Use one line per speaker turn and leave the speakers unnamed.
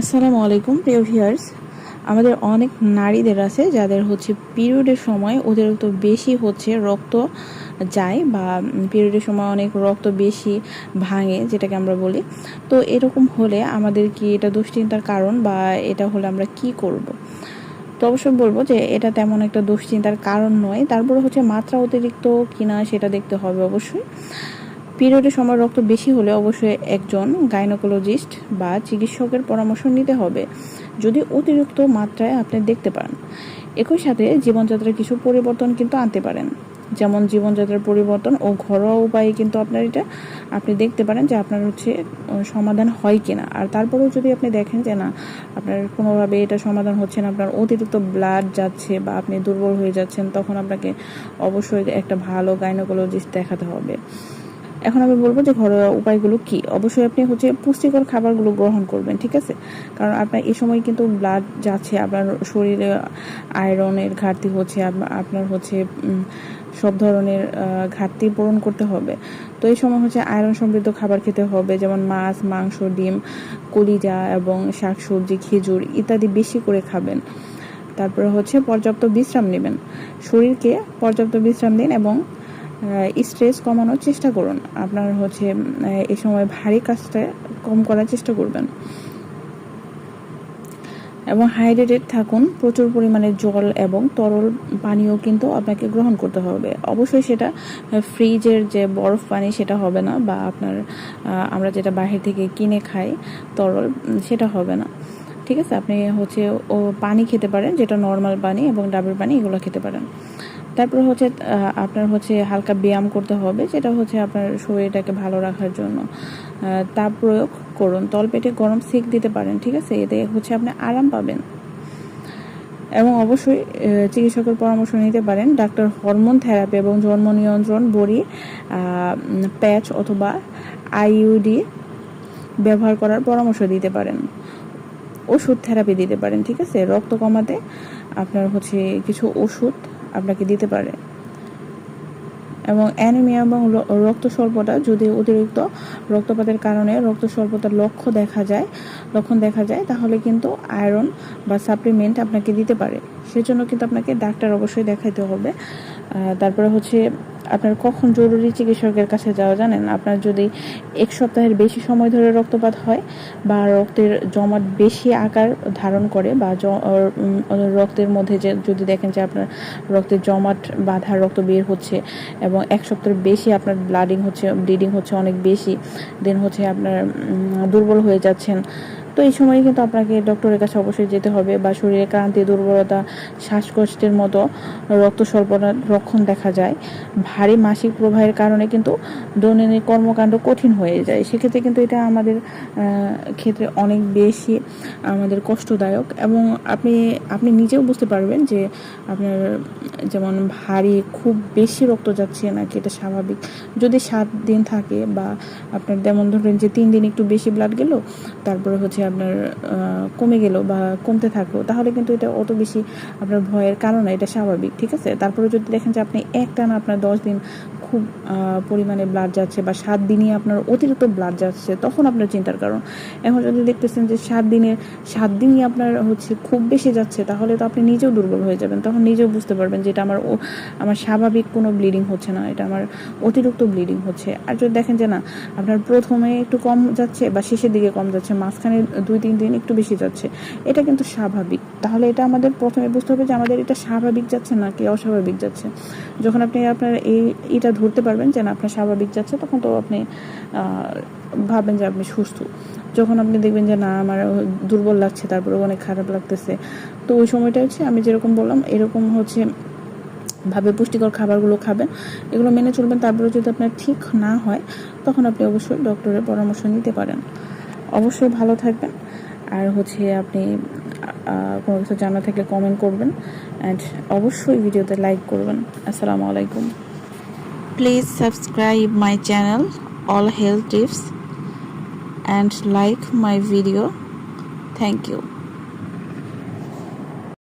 আসসালামু আলাইকুম, প্রিয় ভিউয়ার্স। আমাদের অনেক নারীদের আছে যাদের হচ্ছে পিরিয়ডের সময় ওদের অতিরিক্ত বেশি হচ্ছে রক্ত যায় বা পিরিয়ডের সময় অনেক রক্ত বেশি ভাঙে, যেটাকে আমরা বলি। তো এরকম হলে আমাদের কি এটা দুশ্চিন্তার কারণ বা এটা হলে আমরা কি করব। তো অবশ্যই বলব যে এটা তেমন একটা দুশ্চিন্তার কারণ নয়। তারপরে হচ্ছে মাত্রা অতিরিক্ত কিনা সেটা দেখতে হবে অবশ্যই। পিরিয়ডের সময় রক্ত বেশি হলে অবশ্যই একজন গাইনোকোলজিস্ট বা চিকিৎসকের পরামর্শ নিতে হবে, যদি অতিরিক্ত মাত্রায় আপনি দেখতে পান। একই সাথে জীবনযাত্রার কিছু পরিবর্তন কিন্তু আনতে পারেন। যেমন জীবনযাত্রার পরিবর্তন ও ঘরোয়া উপায়ে কিন্তু আপনার এটা, আপনি দেখতে পারেন যে আপনার হচ্ছে সমাধান হয় কিনা। আর তারপরেও যদি আপনি দেখেন যে না, আপনার কোনোভাবে এটা সমাধান হচ্ছে না, আপনার অতিরিক্ত ব্লাড যাচ্ছে বা আপনি দুর্বল হয়ে যাচ্ছেন, তখন আপনাকে অবশ্যই একটা ভালো গাইনোকোলজিস্ট দেখাতে হবে। এখন আমি বলব যে ঘরোয়া উপায়গুলো কি? অবশ্যই আপনি হচ্ছে পুষ্টিকর খাবারগুলো গ্রহণ করবেন, ঠিক আছে? কারণ আপনার এই সময় কিন্তু ব্লাড যাচ্ছে, আপনার শরীরে আয়রনের ঘাটতি হচ্ছে আপনার হচ্ছে সব ধরনের ঘাটতি পূরণ করতে হবে। তো এই সময় হচ্ছে আয়রন সমৃদ্ধ খাবার খেতে হবে, যেমন মাছ, মাংস, ডিম, কলিজা এবং শাকসবজি, খেজুর ইত্যাদি বেশি করে খাবেন। তারপরে হচ্ছে পর্যাপ্ত বিশ্রাম নেবেন। শরীরকে পর্যাপ্ত বিশ্রাম দিন এবং স্ট্রেস কমানোর চেষ্টা করুন। আপনার হচ্ছে এই সময় ভারী কাজটা কম করার চেষ্টা করবেন। এবং হাইড্রেটেড থাকুন, প্রচুর পরিমাণে জল এবং তরল পানীয় কিন্তু আপনাকে গ্রহণ করতে হবে। অবশ্যই সেটা ফ্রিজের যে বরফ পানি সেটা হবে না বা আপনার আমরা যেটা বাহির থেকে কিনে খাই তরল সেটা হবে না। ঠিক আছে? আপনি হচ্ছে ও পানি খেতে পারেন, যেটা নর্মাল পানি এবং ডাবের পানি, এগুলো খেতে পারেন। তারপর হচ্ছে আপনার হচ্ছে হালকা ব্যায়াম করতে হবে যেটা হচ্ছে আপনার শরীরটাকে ভালো রাখার জন্য। তাপ প্রয়োগ করুন। তলপেটে গরম সেক দিতে পারেন, ঠিক আছে? এতে হচ্ছে আপনি আরাম পাবেন। এবং অবশ্যই চিকিৎসকের পরামর্শ নিতে পারেন। ডাক্তার হরমোন থেরাপি এবং জন্ম নিয়ন্ত্রণ বড়ি প্যাচ অথবা আইইউডি ব্যবহার করার পরামর্শ দিতে পারেন। ওষুধ থেরাপি দিতে পারেন, ঠিক আছে? রক্ত কমাতে আপনার হচ্ছে কিছু ওষুধ আপনাকে দিতে পারে। এবং অ্যানিমিয়া এবং রক্ত স্বল্পতা যদি অতিরিক্ত রক্তপাতের কারণে রক্ত স্বল্পতার লক্ষ্য দেখা যায়, লক্ষণ দেখা যায়, তাহলে কিন্তু আয়রন বা সাপ্লিমেন্ট আপনাকে দিতে পারে। সেজন্য কিন্তু আপনাকে ডাক্তার অবশ্যই দেখাইতে হবে। তারপরে হচ্ছে আপনার কখন জরুরি চিকিৎসকের কাছে যাওয়া জানেন? আপনার যদি এক সপ্তাহের বেশি সময় ধরে রক্তপাত হয় বা রক্তের জমাট বেশি আকার ধারণ করে বা রক্তের মধ্যে যে, যদি দেখেন যে আপনার রক্তের জমাট বাধা রক্ত বের হচ্ছে এবং এক সপ্তাহের বেশি আপনার ব্লাডিং হচ্ছে, ব্লিডিং হচ্ছে, অনেক বেশি, দেন হচ্ছে আপনার দুর্বল হয়ে যাচ্ছেন তো এই সময় কিন্তু আপনাকে ডক্টরের কাছে অবশ্যই যেতে হবে বা শরীরে ক্রান্তি দুর্বলতা, শ্বাসকষ্টের মতো রক্ত স্বল্পতার লক্ষণ দেখা যায়। ভারী মাসিক প্রবাহের কারণে কিন্তু দৈনন্দিন কর্মকাণ্ড কঠিন হয়ে যায়। সেক্ষেত্রে কিন্তু এটা আমাদের ক্ষেত্রে অনেক বেশি আমাদের কষ্টদায়ক এবং আপনি আপনি নিজেও বুঝতে পারবেন যে আপনার যেমন ভারী খুব বেশি রক্ত যাচ্ছে নাকি এটা স্বাভাবিক। যদি সাত দিন থাকে বা আপনার যেমন ধরেন যে তিন দিন একটু বেশি ব্লাড গেল, তারপরে হচ্ছে আপনার কমে গেল বা কমতে থাকল, তাহলে কিন্তু এটা অত বেশি আপনার ভয়ের কারণ এটা স্বাভাবিক, ঠিক আছে? তারপরে যদি দেখেন যে আপনি একটানা আপনার দশ দিন খুব পরিমাণে ব্লাড যাচ্ছে বা সাত দিনই আপনার অতিরিক্ত ব্লাড যাচ্ছে, তখন আপনার চিন্তার কারণ। এখন যদি দেখতেছেন যে সাত দিনের, সাত দিনই আপনার হচ্ছে খুব বেশি যাচ্ছে, তাহলে তো আপনি নিজেও দুর্বল হয়ে যাবেন। তখন নিজেও বুঝতে পারবেন যে এটা আমার আমার স্বাভাবিক কোনো ব্লিডিং হচ্ছে না, এটা আমার অতিরিক্ত ব্লিডিং হচ্ছে। আর যদি দেখেন যে না, আপনার প্রথমে একটু কম যাচ্ছে বা শেষের দিকে কম যাচ্ছে, মাঝখানে দুই, তিন দিন একটু বেশি যাচ্ছে, এটা কিন্তু স্বাভাবিক। তাহলে এটা আমাদের প্রথমে বুঝতে হবে যে আমাদের এটা স্বাভাবিক যাচ্ছে না কি অস্বাভাবিক যাচ্ছে। যখন আপনি আপনার এই এটা ধরতে পারবেন যে আপনার স্বাভাবিক যাচ্ছে, তখন তো আপনি ভাববেন যে আপনি সুস্থ। যখন আপনি দেখবেন যে না, আমার দুর্বল লাগছে তারপরে অনেক খারাপ লাগতেছে। তো ওই সময়টা হচ্ছে, আমি যেরকম বললাম, এরকম হচ্ছে ভাবে পুষ্টিকর খাবারগুলো খাবেন, এগুলো মেনে চলবেন। তারপরে যদি আপনার ঠিক না হয়, তখন আপনি অবশ্যই ডক্টরের পরামর্শ নিতে পারেন। অবশ্যই ভালো থাকবেন। আর হচ্ছে আপনি কোনো কিছু জানা থাকলে কমেন্ট করবেন। অ্যান্ড অবশ্যই ভিডিওতে লাইক করবেন। আসসালামু আলাইকুম। please subscribe my channel all health tips and like my video. Thank you.